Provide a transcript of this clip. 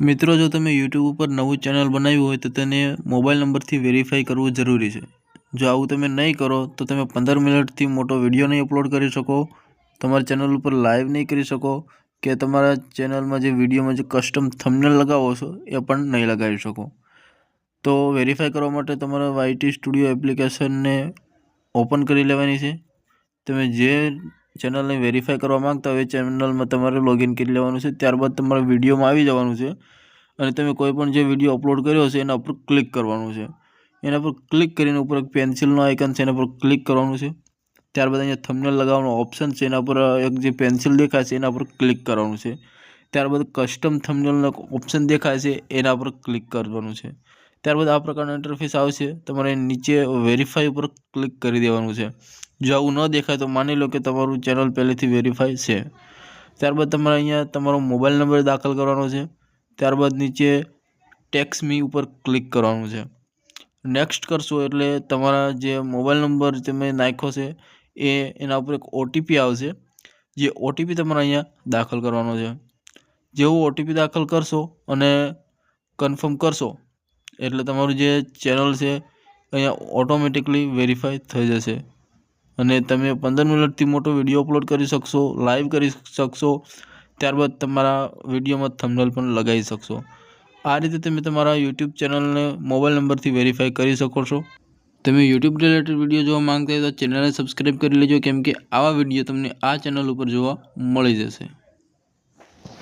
મિત્રો, જો તમે યુટ્યુબ ઉપર નવું ચેનલ બનાવ્યું હોય તો તેને મોબાઈલ નંબરથી વેરીફાઈ કરવું જરૂરી છે. જો આવું તમે નહીં કરો, તો તમે પંદર મિનિટથી મોટો વીડિયો નહીં અપલોડ કરી શકો, તમારા ચેનલ ઉપર લાઈવ નહીં કરી શકો, કે તમારા ચેનલમાં જે વિડીયોમાં જે કસ્ટમ થંબનેલ લગાવો છો, એ પણ નહીં લગાવી શકો. તો વેરીફાઈ કરવા માટે તમારે વાયટી સ્ટુડિયો એપ્લિકેશનને ઓપન કરી લેવાની છે. તમે જે ચેનલને વેરીફાઈ કરવા માંગતા હોય ચેનલમાં તમારે લોગિન કરી લેવાનું છે, ત્યારબાદ તમારે વિડીયોમાં આવી જવાનું છે અને તમે કોઈ પણ જે વીડિયો અપલોડ કર્યો છે એના ઉપર ક્લિક કરવાનું છે. એના પર ક્લિક કરીને ઉપર એક પેન્સિલનો આઇકન છે, એના પર ક્લિક કરવાનું છે. ત્યારબાદ અહીંયા થંબનેલ લગાવવાનો ઓપ્શન છે, એના પર એક જે પેન્સિલ દેખાય છે, એના પર ક્લિક કરવાનું છે. ત્યારબાદ કસ્ટમ થંબનેલનો ઓપ્શન દેખાય છે, એના પર ક્લિક કરવાનું છે. ત્યારબાદ આ પ્રકારનો ઇન્ટરફેસ આવશે, તમારે નીચે વેરીફાઈ ઉપર ક્લિક કરી દેવાનું છે. જો આવું ન દેખાય તો માની લો કે તમારું ચેનલ પહેલેથી વેરીફાઈ છે. ત્યારબાદ તમારે અહીંયા તમારો મોબાઈલ નંબર દાખલ કરવાનો છે. ત્યારબાદ નીચે ટેક્સ મી ઉપર ક્લિક કરવાનું છે. નેક્સ્ટ કરશો એટલે તમારા જે મોબાઈલ નંબર તમે નાખ્યો છે એ એના ઉપર એક ઓટીપી આવશે, જે ઓટીપી તમારે અહીંયા દાખલ કરવાનો છે. જેવું ઓટીપી દાખલ કરશો અને કન્ફર્મ કરશો, એટલે તમારું જે ચેનલ છે અહીંયા ઓટોમેટિકલી વેરીફાઈ થઈ જશે. અને તમે પંદર મિનિટથી મોટો વીડિયો અપલોડ કરી શકશો લાઈવ કરી શકશો, ત્યારબાદ તમારા વિડીયોમાં થંબનેલ પણ લગાવી શકશો. આ રીતે તમે તમારા યુટ્યુબ ચેનલને મોબાઈલ નંબરથી વેરીફાઈ કરી શકો છો. તમે યુટ્યુબ રિલેટેડ વીડિયો જોવા માંગતા હોય તો ચેનલને સબસ્ક્રાઈબ કરી લેજો, કેમ કે આવા વીડિયો તમને આ ચેનલ ઉપર જોવા મળી જશે.